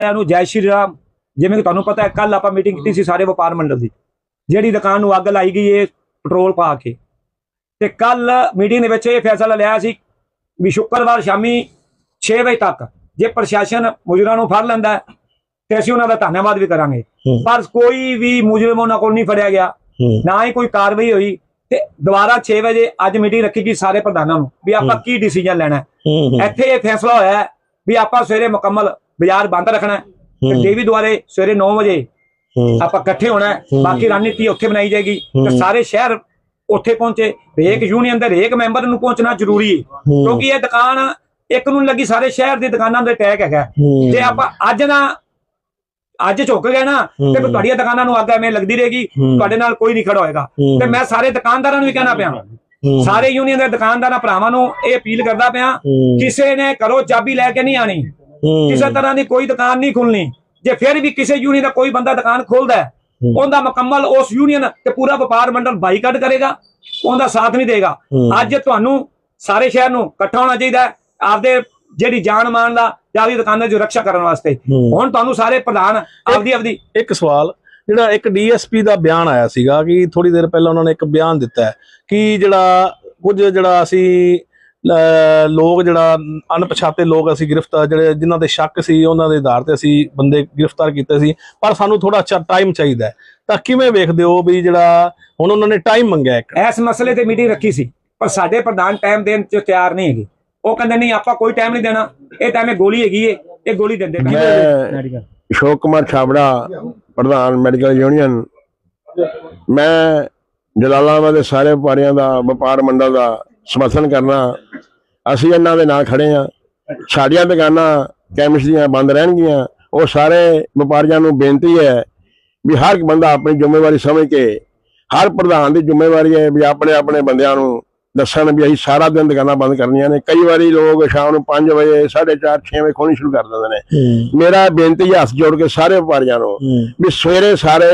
ਸਾਰਿਆਂ ਨੂੰ ਜੈ ਸ਼੍ਰੀ ਰਾਮ। ਜਿਵੇਂ ਕਿ ਤੁਹਾਨੂੰ ਪਤਾ ਹੈ ਕੱਲ ਆਪਾਂ ਮੀਟਿੰਗ ਕੀਤੀ ਸੀ ਸਾਰੇ ਵਪਾਰ ਮੰਡਲ ਦੀ। ਜਿਹੜੀ ਦੁਕਾਨ ਨੂੰ ਅੱਗ ਲਾਈ ਗਈ ਹੈ ਪੈਟਰੋਲ ਪਾ ਕੇ। ਤੇ ਕੱਲ ਮੀਟਿੰਗ ਦੇ ਵਿੱਚ ਇਹ ਫੈਸਲਾ ਲਿਆ ਸੀ ਵੀ ਸ਼ੁੱਕਰਵਾਰ ਸ਼ਾਮੀ 6 ਵਜੇ ਤੱਕ ਜੇ ਪ੍ਰਸ਼ਾਸਨ ਮੁਜਰਮਾਂ ਨੂੰ ਫੜ ਲੈਂਦਾ ਤੇ ਅਸੀਂ ਉਹਨਾਂ ਦਾ ਧੰਨਵਾਦ ਵੀ ਕਰਾਂਗੇ। ਪਰ ਕੋਈ ਵੀ ਮੁਜਰਮ ਉਹਨਾਂ ਕੋਲ ਨਹੀਂ ਫੜਿਆ ਗਿਆ। ਨਾ ਹੀ ਕੋਈ ਕਾਰਵਾਈ ਹੋਈ। ਤੇ ਦੁਬਾਰਾ 6 ਵਜੇ ਅੱਜ ਮੀਟਿੰਗ ਰੱਖੀ ਗਈ ਸਾਰੇ ਪ੍ਰਧਾਨਾਂ ਨੂੰ ਵੀ ਆਪਾਂ। ਕੀ ਡਿਸੀਜਨ ਲੈਣਾ ਇੱਥੇ ਇਹ ਫੈਸਲਾ ਹੋਇਆ ਵੀ ਆਪਾਂ ਸਵੇਰੇ ਮੁਕੰਮਲ ਬਾਜ਼ਾਰ ਬੰਦ ਰੱਖਣਾ ਹੈ ਤੇ। ਦੇਵੀ ਦੁਆਰੇ ਸਵੇਰੇ 9 ਵਜੇ ਆਪਾਂ ਇਕੱਠੇ ਹੋਣਾ। ਬਾਕੀ ਰਣਨੀਤੀ ਉੱਥੇ ਬਣਾਈ ਜਾਏਗੀ ਤੇ। ਸਾਰੇ ਸ਼ਹਿਰ ਉੱਥੇ ਪਹੁੰਚੇ ਹਰੇਕ ਯੂਨੀਅਨ ਦੇ ਹਰੇਕ ਮੈਂਬਰ ਨੂੰ ਪਹੁੰਚਣਾ ਜ਼ਰੂਰੀ ਹੈ। ਕਿਉਂਕਿ ਇਹ ਦੁਕਾਨ ਇੱਕ ਨੂੰ ਲੱਗੀ ਸਾਰੇ ਸ਼ਹਿਰ ਦੀ ਦੁਕਾਨਾਂ ਦੇ ਟੈਗ ਹੈਗਾ। ਜੇ ਆਪਾਂ ਅੱਜ ਨਾ ਅੱਜ ਝੁਕ ਗਏ ਨਾ ਤੇ ਤੁਹਾਡੀਆਂ ਦੁਕਾਨਾਂ ਨੂੰ ਅੱਗ ਐਵੇਂ ਲੱਗਦੀ ਰਹੇਗੀ। ਤੁਹਾਡੇ ਨਾਲ ਕੋਈ ਨਹੀਂ ਖੜਾ ਹੋਏਗਾ। ਤੇ ਮੈਂ ਸਾਰੇ ਦੁਕਾਨਦਾਰਾਂ ਨੂੰ ਵੀ ਕਹਿਣਾ ਪਿਆ। ਸਾਰੇ ਯੂਨੀਅਨ ਦੇ ਦੁਕਾਨਦਾਰਾਂ ਭਰਾਵਾਂ ਨੂੰ ਇਹ ਅਪੀਲ ਕਰਦਾ ਪਿਆ। ਕਿਸੇ ਨੇ ਕਰੋ ਚਾਬੀ ਲੈ ਕੇ ਨਹੀਂ ਆਣੀ। ਕਿਸੇ ਤਰ੍ਹਾਂ ਦੀ ਕੋਈ ਦੁਕਾਨ ਨਹੀਂ ਖੁੱਲਣੀ ਜੇ ਫਿਰ ਵੀ ਕਿਸੇ ਯੂਨੀਅਨ ਦਾ ਕੋਈ ਬੰਦਾ ਦੁਕਾਨ ਖੋਲਦਾ। ਉਹਦਾ ਮੁਕੰਮਲ ਉਸ ਯੂਨੀਅਨ ਤੇ ਪੂਰਾ ਵਪਾਰ ਮੰਡਲ ਬਾਈਕਾਟ ਕਰੇਗਾ ਉਹਦਾ ਸਾਥ ਨਹੀਂ ਦੇਗਾ। ਅੱਜ ਤੁਹਾਨੂੰ ਸਾਰੇ ਸ਼ਹਿਰ ਨੂੰ ਇਕੱਠਾ ਹੋਣਾ ਚਾਹੀਦਾ ਹੈ ਆਪਦੇ ਜਿਹੜੀ ਜਾਨ ਮਾਨ ਦਾ ਜਾਂ ਆਪਦੀ ਦੁਕਾਨਾਂ ਦੀ ਰੱਖਿਆ ਕਰਨ ਵਾਸਤੇ। ਹੁਣ ਤੁਹਾਨੂੰ ਸਾਰੇ ਪ੍ਰਧਾਨ ਆਪਦੀ ਆਪਦੀ ਇੱਕ ਸਵਾਲ ਜਿਹੜਾ ਇੱਕ ਡੀਐਸਪੀ ਦਾ ਬਿਆਨ ਆਇਆ ਸੀਗਾ ਕਿ ਥੋੜੀ ਦੇਰ ਪਹਿਲਾਂ ਉਹਨਾਂ ਨੇ ਇੱਕ ਬਿਆਨ ਦਿੱਤਾ ਹੈ ਕਿ ਜਿਹੜਾ ਕੁਝ ਜਿਹੜਾ ਅਸੀਂ ਲੋਕ ਜਿਹੜਾ ਅਣਪਛਾਤੇ ਲੋਕ ਅਸੀਂ ਗ੍ਰਿਫਤਾਰ ਜਿਹੜੇ ਜਿਨ੍ਹਾਂ ਤੇ ਸ਼ੱਕ ਸੀ ਉਹਨਾਂ ਦੇ ਆਧਾਰ ਤੇ ਅਸੀਂ ਬੰਦੇ ਗ੍ਰਿਫਤਾਰ ਕੀਤੇ ਸੀ। ਪਰ ਸਾਨੂੰ ਥੋੜਾ ਟਾਈਮ ਚਾਹੀਦਾ। ਤਾਂ ਕਿਵੇਂ ਵੇਖਦੇ ਹੋ ਵੀ ਜਿਹੜਾ ਹੁਣ ਉਹਨਾਂ ਨੇ ਟਾਈਮ ਮੰਗਿਆ ਇੱਕ? ਇਸ ਮਸਲੇ ਤੇ ਮੀਟਿੰਗ ਰੱਖੀ ਸੀ ਪਰ ਸਾਡੇ ਪ੍ਰਧਾਨ ਟਾਈਮ ਦੇਣ ਚ ਤਿਆਰ ਨਹੀਂ ਹੈਗੇ। ਉਹ ਕਹਿੰਦੇ ਨਹੀਂ ਆਪਾਂ ਕੋਈ ਟਾਈਮ ਨਹੀਂ ਦੇਣਾ। ਇਹ ਟਾਈਮ ਗੋਲੀ ਹੈਗੀ ਏ ਇਹ ਗੋਲੀ ਦਿੰਦੇ ਮੈਂ ਅਸ਼ੋਕ ਕੁਮਾਰ ਛਾਬੜਾ ਪ੍ਰਧਾਨ ਮੈਡੀਕਲ ਯੂਨੀਅਨ। ਮੈਂ ਜਲਾਲਾਬਾਦ ਦੇ ਸਾਰੇ ਵਪਾਰੀਆਂ ਦਾ ਵਪਾਰ ਮੰਡਲ ਦਾ ਸਮਰਥਨ ਕਰਨਾ ਅਸੀਂ ਇਹਨਾਂ ਦੇ ਨਾਲ ਖੜੇ ਆ ਸਾਡੀਆਂ ਦੁਕਾਨਾਂ ਕੈਮਿਸਟ ਦੀਆਂ ਬੰਦ ਰਹਿਣਗੀਆਂ। ਉਹ ਸਾਰੇ ਵਪਾਰੀਆਂ ਨੂੰ ਬੇਨਤੀ ਹੈ ਵੀ ਹਰ ਇੱਕ ਬੰਦਾ ਆਪਣੀ ਜ਼ਿੰਮੇਵਾਰੀ ਸਮਝ ਕੇ ਹਰ ਪ੍ਰਧਾਨ ਦੀ ਜ਼ਿੰਮੇਵਾਰੀ ਹੈ ਵੀ ਆਪਣੇ ਆਪਣੇ ਬੰਦਿਆਂ ਨੂੰ ਦੱਸਣ ਵੀ ਅਸੀਂ ਸਾਰਾ ਦਿਨ ਦੁਕਾਨਾਂ ਬੰਦ ਕਰਨੀਆਂ ਨੇ। ਕਈ ਵਾਰੀ ਲੋਕ ਸ਼ਾਮ ਨੂੰ 5 ਵਜੇ 4:30 6 ਵਜੇ ਖੋਲਣੀ ਸ਼ੁਰੂ ਕਰ ਦਿੰਦੇ ਨੇ। ਮੇਰਾ ਬੇਨਤੀ ਹੈ ਹੱਥ ਜੋੜ ਕੇ ਸਾਰੇ ਵਪਾਰੀਆਂ ਨੂੰ। ਵੀ ਸਵੇਰੇ ਸਾਰੇ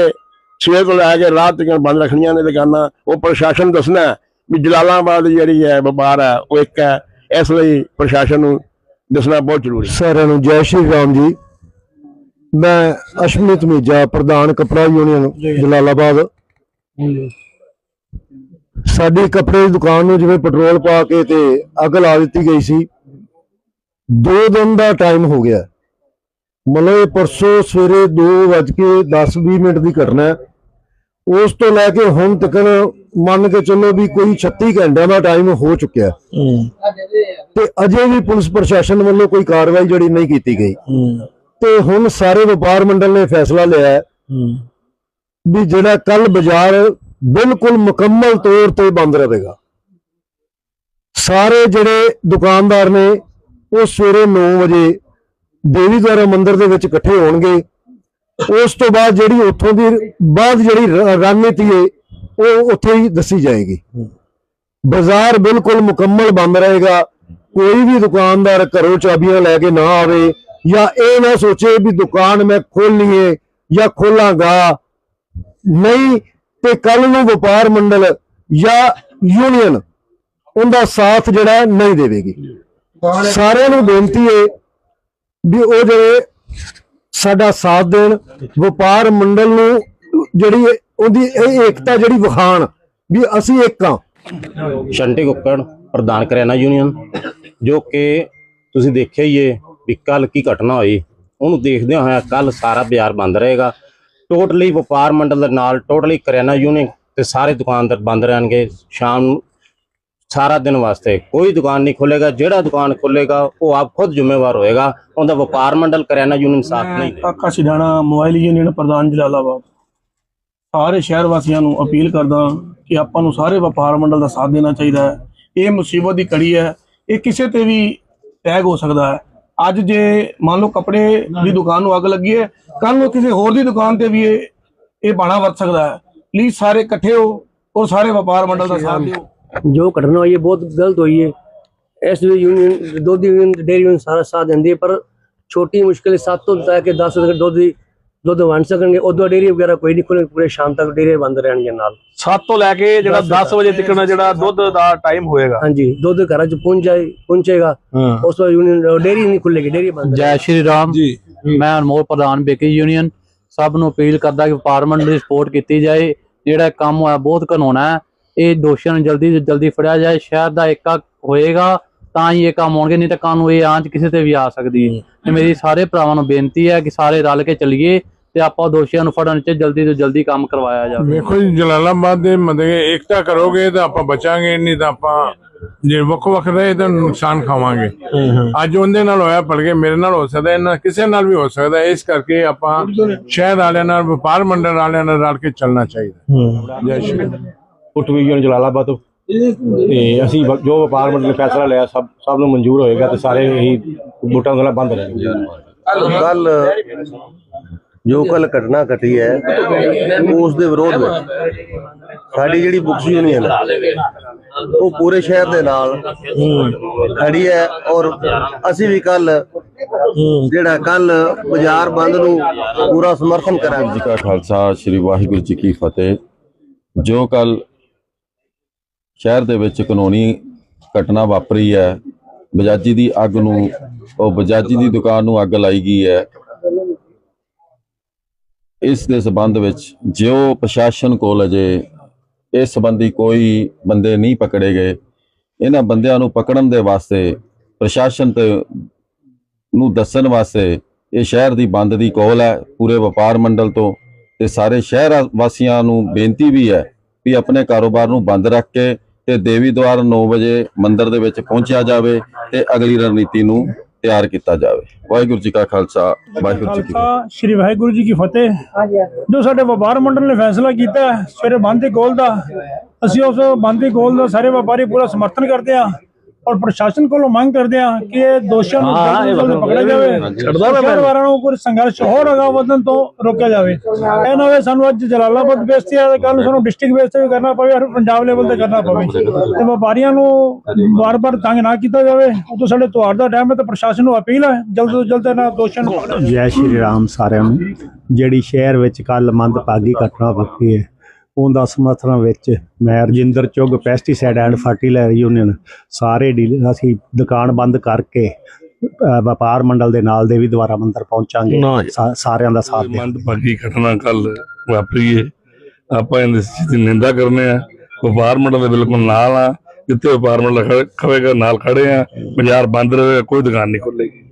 ਸਵੇਰ ਤੋਂ ਲੈ ਕੇ ਰਾਤ ਤੱਕ ਬੰਦ ਰੱਖਣੀਆਂ ਨੇ ਦੁਕਾਨਾਂ। ਉਹ ਪ੍ਰਸ਼ਾਸਨ ਦੱਸਣਾ ਵੀ ਜਲਾਲਾਬਾਦ ਜਿਹੜੀ ਹੈ ਵਪਾਰ ਹੈ ਉਹ ਇੱਕ ਹੈ। ਇਸ ਲਈ ਪ੍ਰਸ਼ਾਸਨ ਨੂੰ ਦੱਸਣਾ ਬਹੁਤ ਜ਼ਰੂਰੀ ਹੈ। ਸਾਰਿਆਂ ਨੂੰ ਜੈ ਸ਼੍ਰੀ ਰਾਮ ਜੀ। ਮੈਂ ਅਸ਼ਮਿਤ ਮੀਜਾ ਪ੍ਰਧਾਨ ਕਪੜਾ ਯੂਨੀਅਨ ਜਲਾਲਾਬਾਦ। ਸਾਡੀ ਕੱਪੜੇ ਦੀ ਦੁਕਾਨ ਨੂੰ ਜਿਵੇਂ ਪੈਟਰੋਲ ਪਾ ਕੇ ਤੇ ਅੱਗ ਲਾ ਦਿੱਤੀ ਗਈ ਸੀ ਦੋ ਦਿਨ ਦਾ ਟਾਈਮ ਹੋ ਗਿਆ। ਮਤਲਬ ਇਹ ਪਰਸੋਂ ਸਵੇਰੇ 2:10-20 ਮਿੰਟ ਦੀ ਘਟਨਾ ਹੈ। ਉਸ ਤੋਂ ਲੈ ਕੇ ਹੁਣ ਤੱਕ ਮੰਨ ਕੇ ਚੱਲੋ ਵੀ ਕੋਈ 36 ਘੰਟਿਆਂ ਦਾ ਟਾਈਮ ਹੋ ਚੁੱਕਿਆ। ਤੇ ਅਜੇ ਵੀ ਪੁਲਿਸ ਪ੍ਰਸ਼ਾਸਨ ਵੱਲੋਂ ਕੋਈ ਕਾਰਵਾਈ ਜਿਹੜੀ ਨਹੀਂ ਕੀਤੀ ਗਈ। ਤੇ ਹੁਣ ਸਾਰੇ ਵਪਾਰ ਮੰਡਲ ਨੇ ਫੈਸਲਾ ਲਿਆ। ਵੀ ਜਿਹੜਾ ਕੱਲ ਬਾਜ਼ਾਰ ਬਿਲਕੁਲ ਮੁਕੰਮਲ ਤੌਰ ਤੇ ਬੰਦ ਰਹੇਗਾ ਸਾਰੇ ਜਿਹੜੇ ਦੁਕਾਨਦਾਰ ਨੇ ਉਹ ਸਵੇਰੇ 9 ਵਜੇ ਦੇਵੀ ਦੁਆਰਾ ਮੰਦਿਰ ਦੇ ਵਿੱਚ ਇਕੱਠੇ ਹੋਣਗੇ ਉਸ ਤੋਂ ਬਾਅਦ ਜਿਹੜੀ ਉੱਥੋਂ ਦੀ ਬਾਅਦ ਜਿਹੜੀ ਰਣਨੀਤੀ ਹੈ ਉਹ ਉੱਥੇ ਹੀ ਦੱਸੀ ਜਾਏਗੀ। ਬਾਜ਼ਾਰ ਬਿਲਕੁਲ ਮੁਕੰਮਲ ਬੰਦ ਰਹੇਗਾ। ਕੋਈ ਵੀ ਦੁਕਾਨਦਾਰ ਘਰੋਂ ਚਾਬੀਆਂ ਲੈ ਕੇ ਨਾ ਆਵੇ ਜਾਂ ਇਹ ਨਾ ਸੋਚੇ ਵੀ ਦੁਕਾਨ ਮੈਂ ਖੋਲਣੀ ਹੈ ਜਾਂ ਖੋਲਾਂਗਾ। ਨਹੀਂ ਤੇ ਕੱਲ ਨੂੰ ਵਪਾਰ ਮੰਡਲ ਜਾਂ ਯੂਨੀਅਨ ਉਹਦਾ ਸਾਥ ਜਿਹੜਾ ਨਹੀਂ ਦੇਵੇਗੀ। ਸਾਰਿਆਂ ਨੂੰ ਬੇਨਤੀ ਹੈ ਵੀ ਉਹ ਜਿਹੜੇ ਸਾਡਾ ਸਾਥ ਦੇਣ, ਵਪਾਰ ਮੰਡਲ ਨੂੰ ਜਿਹੜੀ ਉਹਦੀ ਇਹ ਏਕਤਾ ਜਿਹੜੀ ਵਿਖਾਣ ਵੀ ਅਸੀਂ ਇੱਕ ਹਾਂ। ਸ਼ੰਟੀ ਕੁੱਕੜ, ਪ੍ਰਧਾਨ ਕਰਿਆਨਾ ਯੂਨੀਅਨ, ਜੋ ਕਿ ਤੁਸੀਂ ਦੇਖਿਆ ਹੀ ਏ ਵੀ ਕੱਲ ਕੀ ਘਟਨਾ ਹੋਈ। ਉਹਨੂੰ ਦੇਖਦਿਆਂ ਹੋਇਆ ਕੱਲ ਸਾਰਾ ਬਾਜ਼ਾਰ ਬੰਦ ਰਹੇਗਾ। ਟੋਟਲੀ ਵਪਾਰ ਮੰਡਲ ਦੇ ਨਾਲ, ਟੋਟਲੀ ਕਰਿਆਨਾ ਯੂਨੀਅਨ ਤੇ ਸਾਰੇ ਦੁਕਾਨਦਾਰ ਬੰਦ ਰਹਿਣਗੇ। ਸ਼ਾਮ ਨੂੰ ਸਾਰਾ ਦਿਨ ਵਾਸਤੇ। ਕੋਈ ਦੁਕਾਨ ਨਹੀਂ ਖੁੱਲੇਗਾ ਜਿਹੜਾ ਦੁਕਾਨ ਖੁੱਲੇਗਾ ਉਹ ਆਪ ਖੁਦ ਜ਼ਿੰਮੇਵਾਰ ਹੋਏਗਾ। ਉਹਦਾ ਵਪਾਰ ਮੰਡਲ ਕਰਿਆਨਾ ਯੂਨੀਅਨ ਸਾਥ ਨਹੀਂ ਦੇ ਕਾਕਾ ਸਿਧਾਣਾ ਮੋਬਾਈਲ ਯੂਨੀਅਨ ਪ੍ਰਧਾਨ ਜਲਾਲਾਬਾਦ। ਸਾਰੇ ਸ਼ਹਿਰ ਵਾਸੀਆਂ ਨੂੰ ਅਪੀਲ ਕਰਦਾ ਕਿ ਆਪਾਂ ਨੂੰ ਸਾਰੇ ਵਪਾਰ ਮੰਡਲ ਦਾ ਸਾਥ ਦੇਣਾ ਚਾਹੀਦਾ ਹੈ। ਇਹ ਮੁਸੀਬਤ ਦੀ ਕੜੀ ਹੈ। ਇਹ ਕਿਸੇ ਤੇ ਵੀ ਟੈਗ ਹੋ ਸਕਦਾ ਹੈ। ਅੱਜ ਜੇ ਮੰਨ ਲਓ ਕੱਪੜੇ ਦੀ ਦੁਕਾਨ ਨੂੰ ਅੱਗ ਲੱਗੀ ਹੈ ਕੱਲ ਨੂੰ ਕਿਸੇ ਹੋਰ ਦੀ ਦੁਕਾਨ ਤੇ ਵੀ ਇਹ ਇਹ ਬਾਣਾ ਵਰਤ ਸਕਦਾ ਹੈ। ਪਲੀਜ਼ ਸਾਰੇ ਇਕੱਠੇ ਹੋ ਔਰ ਸਾਰੇ ਵਪਾਰ ਮੰਡਲ ਦਾ ਸਾਥ ਦਿਓ। ਜੋ ਘਟਨਾ ਹੋਈ ਹੈ ਬਹੁਤ ਗਲਤ ਹੋਈ ਹੈ। ਇਸ ਲਈ ਯੂਨੀਅਨ ਦੁੱਧ ਯੂਨੀਅਨ ਡੇਅਰੀ ਯੂਨੀਅਨ ਸਾਰਾ ਸਾਥ ਦਿੰਦੀ ਹੈ ਪਰ ਛੋਟੀ ਮੁਸ਼ਕਿਲ 7 ਤੋਂ ਲੈ ਕੇ 10 ਤੱਕ ਦੁੱਧ ਦੀ ਦੁੱਧ ਵੰਡ ਸਕਣਗੇ। ਉਦੋਂ ਡੇਰੀ ਵਗੈਰਾ ਕੋਈ ਨਹੀਂ ਖੁੱਲ੍ਹੇ ਪੂਰੇ ਸ਼ਾਮ ਤੱਕ ਡੇਰੀ ਬੰਦ ਰਹਿਣਗੇ ਨਾਲ। 7 ਤੋਂ ਲੈ ਕੇ ਜਿਹੜਾ 10 ਵਜੇ ਤੱਕ ਜਿਹੜਾ ਦੁੱਧ ਦਾ ਟਾਈਮ ਹੋਏਗਾ। ਹਾਂਜੀ ਦੁੱਧ ਘਰਾਂ ਚ ਪਹੁੰਚ ਜਾਏ ਪਹੁੰਚੇਗਾ ਉਸ ਤੋਂ ਯੂਨੀਅਨ ਡੇਰੀ ਨਹੀਂ ਖੁੱਲੇਗੀ ਡੇਰੀ ਬੰਦ ਜੈ ਸ਼੍ਰੀ ਰਾਮ। ਜੀ। ਮੈਂ ਅਨਮੋਲ ਪ੍ਰਧਾਨ ਬੇਕਰੀ ਯੂਨੀਅਨ ਸਭ ਨੂੰ ਅਪੀਲ ਕਰਦਾ ਕਿ ਵਪਾਰਮੈਂਟ ਦੀ ਸਪੋਰਟ ਕੀਤੀ ਜਾਏ। ਜਿਹੜਾ ਕੰਮ ਹੋਇਆ ਬਹੁਤ ਕਾਨੂੰਨਾ ਹੈ। ਇਹ ਦੋਸ਼ੀਆਂ ਨੂੰ ਜਲਦੀ ਤੋਂ ਜਲਦੀ ਫੜਿਆ ਜਾਏ ਸ਼ਹਿਰ ਦਾ ਏਕਾ ਹੋਏਗਾ ਤਾਂ ਹੀ ਇਹ ਕੰਮ ਹੋਣਗੇ ਨਹੀਂ ਤਾਂ ਕਾਨੂੰਨ ਇਹ ਆਂਚ ਕਿਸੇ ਤੇ ਵੀ ਆ ਸਕਦੀ ਹੈ। ਤੇ ਮੇਰੀ ਸਾਰੇ ਭਰਾਵਾਂ ਨੂੰ ਬੇਨਤੀ ਹੈ ਕਿ ਸਾਰੇ ਰਲ ਕੇ ਚੱਲੀਏ ਤੇ ਆਪਾਂ ਦੋਸ਼ੀਆਂ ਨੂੰ ਫੜਨ 'ਚ ਜਲਦੀ ਤੋਂ ਜਲਦੀ ਕੰਮ ਕਰਵਾਇਆ ਜਾਵੇ। ਵੇਖੋ ਜੀ ਜਲਾਲਾਬਾਦ ਦੇ ਕਿ ਏਕਤਾ ਕਰੋਗੇ ਤਾਂ ਆਪਾਂ ਬਚਾਂਗੇ ਨਹੀਂ ਤਾਂ ਆਪਾਂ ਜੇ ਵੱਖ ਵੱਖ ਰਹੇ ਤਾਂ ਨੁਕਸਾਨ ਖਾਵਾਂਗੇ। ਅੱਜ ਉਹਦੇ ਨਾਲ ਹੋਇਆ ਭਲਕੇ ਮੇਰੇ ਨਾਲ ਹੋ ਸਕਦਾ ਇਹਨਾਂ ਕਿਸੇ ਨਾਲ ਵੀ ਹੋ ਸਕਦਾ ਇਸ ਕਰਕੇ ਆਪਾਂ ਸ਼ਹਿਰ ਵਾਲਿਆਂ ਨਾਲ ਵਪਾਰ ਮੰਡਲ ਵਾਲਿਆਂ ਨਾਲ ਰਲ ਕੇ ਚੱਲਣਾ ਚਾਹੀਦਾ। ਜੈ ਸ਼੍ਰੀ ਉੱਠ ਯੂਨੀਅਨ ਜਲਾਲਾਬਾਦ ਤੋਂ ਤੇ ਅਸੀਂ ਵ- ਜੋ ਵਪਾਰ ਮੰਡਲ ਨੇ ਫੈਸਲਾ ਲਿਆ ਸਭ ਸਭ ਨੂੰ ਮਨਜ਼ੂਰ ਹੋਏਗਾ ਤੇ ਸਾਰੇ ਹੀ ਵੋਟਾਂ ਨਾਲ ਬੰਦ ਰਹਿਣਗੇ ਕੱਲ ਜੋ ਕੱਲ ਘਟਨਾ ਘਟੀ ਹੈ ਉਸ ਦੇ ਵਿਰੋਧ ਵਿੱਚ ਸਾਡੀ ਜਿਹੜੀ ਬੁਕਸ ਯੂਨੀਅਨ ਹੈ ਉਹ ਪੂਰੇ ਸ਼ਹਿਰ ਦੇ ਨਾਲ ਖੜੀ ਹੈ ਔਰ ਅਸੀਂ ਵੀ ਕੱਲ ਜਿਹੜਾ ਕੱਲ ਬਾਜ਼ਾਰ ਬੰਦ ਨੂੰ ਪੂਰਾ ਸਮਰਥਨ ਕਰਾਂਗੇ। ਜੀ ਕਾ ਖਾਲਸਾ ਸ੍ਰੀ ਵਾਹਿਗੁਰੂ ਜੀ ਕੀ ਫਤਿਹ। ਜੋ ਕੱਲ ਸ਼ਹਿਰ ਦੇ ਵਿੱਚ ਕਾਨੂੰਨੀ ਘਟਨਾ ਵਾਪਰੀ ਹੈ। ਬਜਾਜੀ ਦੀ ਅੱਗ ਨੂੰ, ਉਹ ਬਜਾਜੀ ਦੀ ਦੁਕਾਨ ਨੂੰ ਅੱਗ ਲਾਈ ਗਈ ਹੈ। ਇਸ ਦੇ ਸਬੰਧ ਵਿੱਚ ਜੋ ਪ੍ਰਸ਼ਾਸਨ ਕੋਲ ਅਜੇ ਇਸ ਸੰਬੰਧੀ ਕੋਈ ਬੰਦੇ ਨਹੀਂ ਪਕੜੇ ਗਏ। ਇਹਨਾਂ ਬੰਦਿਆਂ ਨੂੰ ਪਕੜਨ ਦੇ ਵਾਸਤੇ ਪ੍ਰਸ਼ਾਸਨ ਤੇ ਨੂੰ ਦੱਸਣ ਵਾਸਤੇ ਇਹ ਸ਼ਹਿਰ ਦੀ ਬੰਦ ਦੀ ਕੋਲ ਹੈ। ਪੂਰੇ ਵਪਾਰ ਮੰਡਲ ਤੋਂ ਤੇ ਸਾਰੇ ਸ਼ਹਿਰ ਵਾਸੀਆਂ ਨੂੰ ਬੇਨਤੀ ਵੀ ਹੈ ਵੀ ਆਪਣੇ ਕਾਰੋਬਾਰ ਨੂੰ ਬੰਦ ਰੱਖ ਕੇ ਤੇ ਦੇਵੀ ਦੁਆਰ 9 ਵਜੇ ਮੰਦਿਰ ਦੇ ਵਿੱਚ ਪਹੁੰਚਿਆ ਜਾਵੇ ਤੇ ਅਗਲੀ ਰਣਨੀਤੀ ਨੂੰ ਤਿਆਰ ਕੀਤਾ ਜਾਵੇ। ਵਾਹਿਗੁਰੂ ਜੀ ਕਾ ਖਾਲਸਾ ਵਾਹਿਗੁਰੂ ਜੀ ਕੀ ਫਤਿਹ। ਸ੍ਰੀ ਵਾਹਿਗੁਰੂ ਜੀ ਕੀ ਫਤਿਹ। ਜੋ ਸਾਡੇ ਵਪਾਰ ਮੰਡਲ ਨੇ ਫੈਸਲਾ ਕੀਤਾ ਸਵੇਰੇ ਬੰਦ ਦੀ ਕੋਲ ਦਾ ਅਸੀਂ ਉਸ ਬੰਦ ਦੀ ਕੋਲ ਦਾ ਸਾਰੇ ਵਪਾਰੀ ਪੂਰਾ ਸਮਰਥਨ ਕਰਦੇ ਆ ਔਰ ਪ੍ਰਸ਼ਾਸਨ ਕੋਲੋਂ ਮੰਗ ਕਰਦੇ ਆ ਕਿ ਇਹ ਦੋਸ਼ੀਆਂ ਨੂੰ ਜਲਦ ਤੋਂ ਜਲਦ ਪਕੜਿਆ ਜਾਵੇ। ਸ਼ਹਿਰ ਵਾਲਿਆਂ ਨੂੰ ਕੋਈ ਸੰਘਰਸ਼ ਹੋਰ ਅਗਾ ਵਧਣ ਤੋਂ ਰੋਕਿਆ ਜਾਵੇ। ਇਹ ਨਾ ਹੋਵੇ ਸਾਨੂੰ ਅੱਜ ਜਲਾਲਾਬਾਦ ਬੇਸ ਤੇ ਆ ਕੱਲ ਨੂੰ ਸਾਨੂੰ ਡਿਸਟ੍ਰਿਕਟ ਬੇਸ ਤੇ ਵੀ ਕਰਨਾ ਪਵੇ ਔਰ ਪੰਜਾਬ ਲੈਵਲ ਤੇ ਕਰਨਾ ਪਵੇ। ਤੇ ਵਪਾਰੀਆਂ ਨੂੰ ਵਾਰ-ਵਾਰ ਤੰਗ ਨਾ ਕੀਤਾ ਜਾਵੇ। ਉਹ ਤੋਂ ਸਾਡੇ ਤਿਉਹਾਰ ਦਾ ਟਾਈਮ ਹੈ ਤੇ ਪ੍ਰਸ਼ਾਸਨ ਨੂੰ ਅਪੀਲ ਹੈ ਜਲਦ ਤੋਂ ਜਲਦ ਇਹਨਾਂ ਦੋਸ਼ੀਆਂ ਨੂੰ। ਜੈ ਸ਼੍ਰੀ ਰਾਮ ਸਾਰਿਆਂ ਨੂੰ। ਜਿਹੜੀ ਸ਼ਹਿਰ ਵਿੱਚ ਕੱਲ ਮੰਦਭਾਗੀ ਘਟਨਾ ਵਾਪਰੀ ਹੈ ਉਹਦਾ ਸਮਰਥਨ ਵਿੱਚ ਮੈਂ Rajinder Chugg pesticide and fertilizer union ਸਾਰੇ ਡੀਲਰ ਅਸੀਂ ਦੁਕਾਨ ਬੰਦ ਕਰਕੇ ਵਪਾਰ ਮੰਡਲ ਦੇ ਨਾਲ ਦੇਵੀ ਦੁਆਰਾ ਮੰਦਰ ਪਹੁੰਚਾਂਗੇ। ਸਾਰਿਆਂ ਦਾ ਸਾਥ ਦੇ। ਮੰਦਭਾਗੀ ਘਟਨਾ ਕੱਲ ਵਾਪਰੀ ਹੈ ਆਪਾਂ ਇਹਦੀ ਸਥਿਤੀ ਨਿੰਦਾ ਕਰਨੇ ਆ। ਵਪਾਰ ਮੰਡਲ ਦੇ ਬਿਲਕੁਲ ਨਾਲ ਆ। ਜਿੱਥੇ ਵਪਾਰ ਮੰਡਲ ਖੜੇ- ਖਵੇਗਾ ਨਾਲ ਖੜੇ ਆ। ਬਾਜ਼ਾਰ ਬੰਦ ਰਹੇ ਕੋਈ ਦੁਕਾਨ ਨਹੀਂ ਖੁੱਲੇਗੀ।